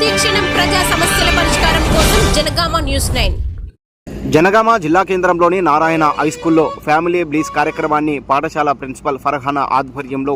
ప్రతిక్షణం ప్రజా సమస్యల పరిష్కారం కోసం జనగామ న్యూస్ నైన్. జనగామ జిల్లా కేంద్రంలోని నారాయణ హైస్కూల్లో ఫ్యామిలీ బ్లీస్ కార్యక్రమాన్ని పాఠశాల ప్రిన్సిపల్ ఫర్హానా ఆధ్వర్యంలో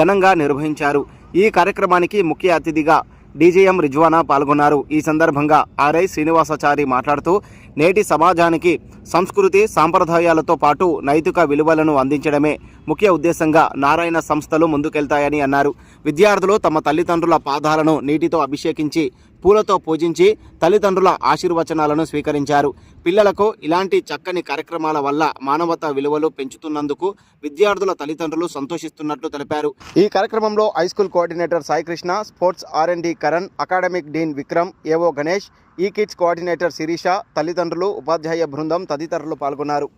ఘనంగా నిర్వహించారు. ఈ కార్యక్రమానికి ముఖ్య అతిథిగా డీజేఎం రిజ్వానా పాల్గొన్నారు. ఈ సందర్భంగా ఆర్ఐ శ్రీనివాసాచారి మాట్లాడుతూ నేటి సమాజానికి సంస్కృతి సాంప్రదాయాలతో పాటు నైతిక విలువలను అందించడమే ముఖ్య ఉద్దేశంగా నారాయణ సంస్థలు ముందుకెళ్తాయని అన్నారు. విద్యార్థులు తమ తల్లిదండ్రుల పాదాలను నీటితో అభిషేకించి పూలతో పూజించి తల్లిదండ్రుల ఆశీర్వచనాలను స్వీకరించారు. పిల్లలకు ఇలాంటి చక్కని కార్యక్రమాల వల్ల మానవతా విలువలు పెంచుతున్నందుకు విద్యార్థుల తల్లిదండ్రులు సంతోషిస్తున్నట్లు తెలిపారు. ఈ కార్యక్రమంలో high school coordinator Saikrishna sports RMD Karan academic dean Vikram AO Ganesh ఈ కిడ్స్ కోఆర్డినేటర్ శిరీష తల్లిదండ్రులు ఉపాధ్యాయ బృందం తదితరులు పాల్గొన్నారు.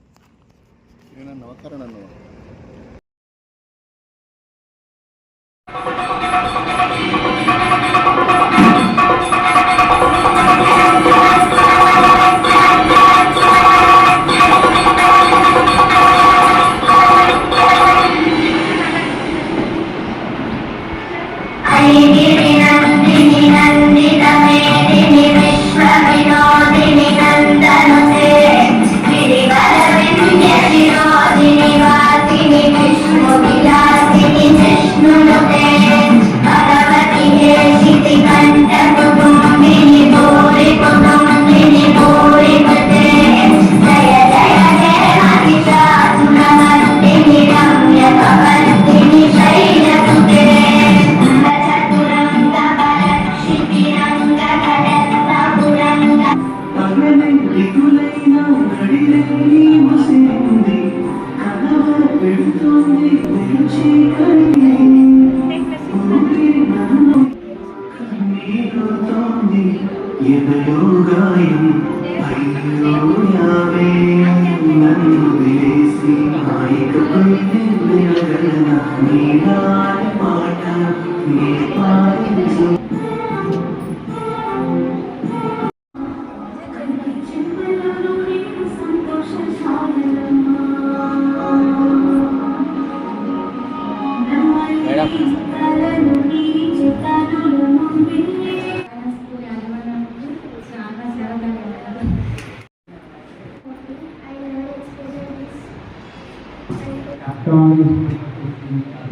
告你没有躯壳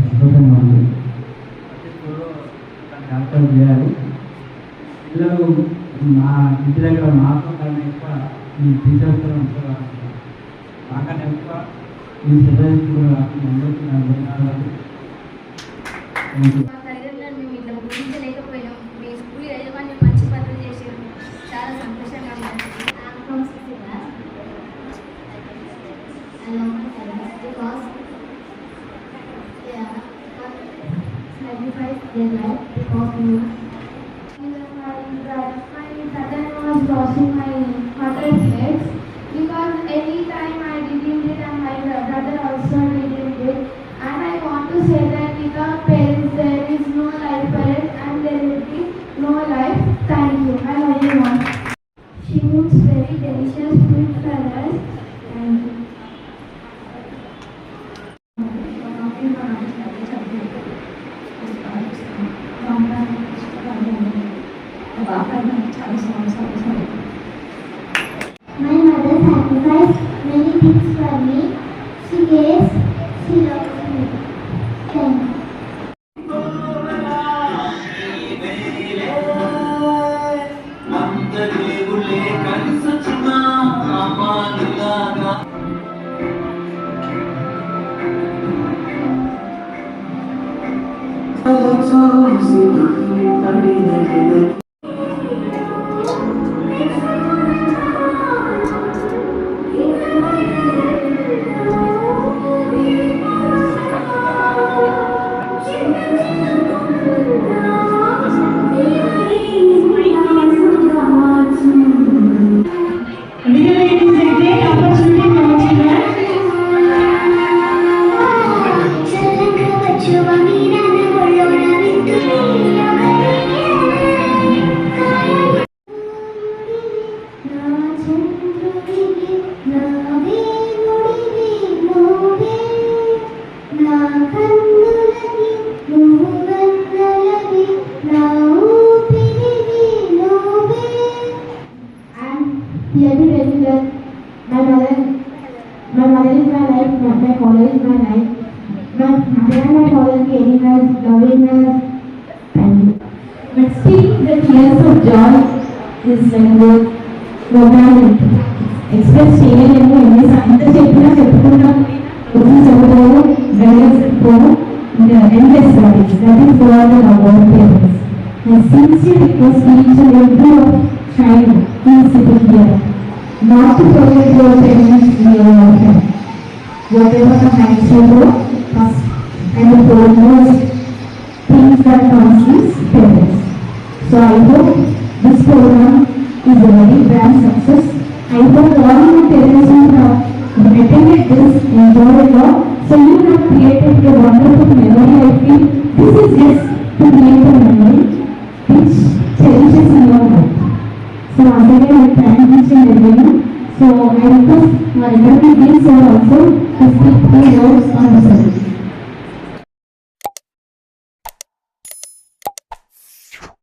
సంతోషంగా ఉంది డాక్టర్ చేయాలి పిల్లలు మా ఇంటి దగ్గర మాతో కన్నా ఎక్కువ ఈ టీచర్స్తో ఉంటారు మాకన్నా ఎక్కువ ఈ స్కూల్ అందరికీ నా ధన్యవాదాలు థ్యాంక్ యూ మా they were because you. And my brother, my brother was losing my father's My mother sacrificed many things for me. She gives, she loves me. Thank you. Theory regular मैं college मैं college में life मैं college में life मैं मैं मैं college की animals lovingness But seeing the tears of joy is like a moment. Express చేయలేము ఎన్ని ఎంత చెప్పినా చెప్పుకుంటాం వచ్చి చెప్పుకోము వెళ్ళేసి పోము ఎండ్ చేస్తారు that is for all our parents And since sincere request means to improve child who is sitting here. Not to forget your parents in your life. Whatever the times you go, first and the foremost things that comes is parents. So I hope this program is a very grand success. I hope all your parents who have attended this enjoy a lot. So you have created a wonderful memory. I feel this is just to create a So again, I thank each and everyone. So I request my every day sir also to speak few words on the subject.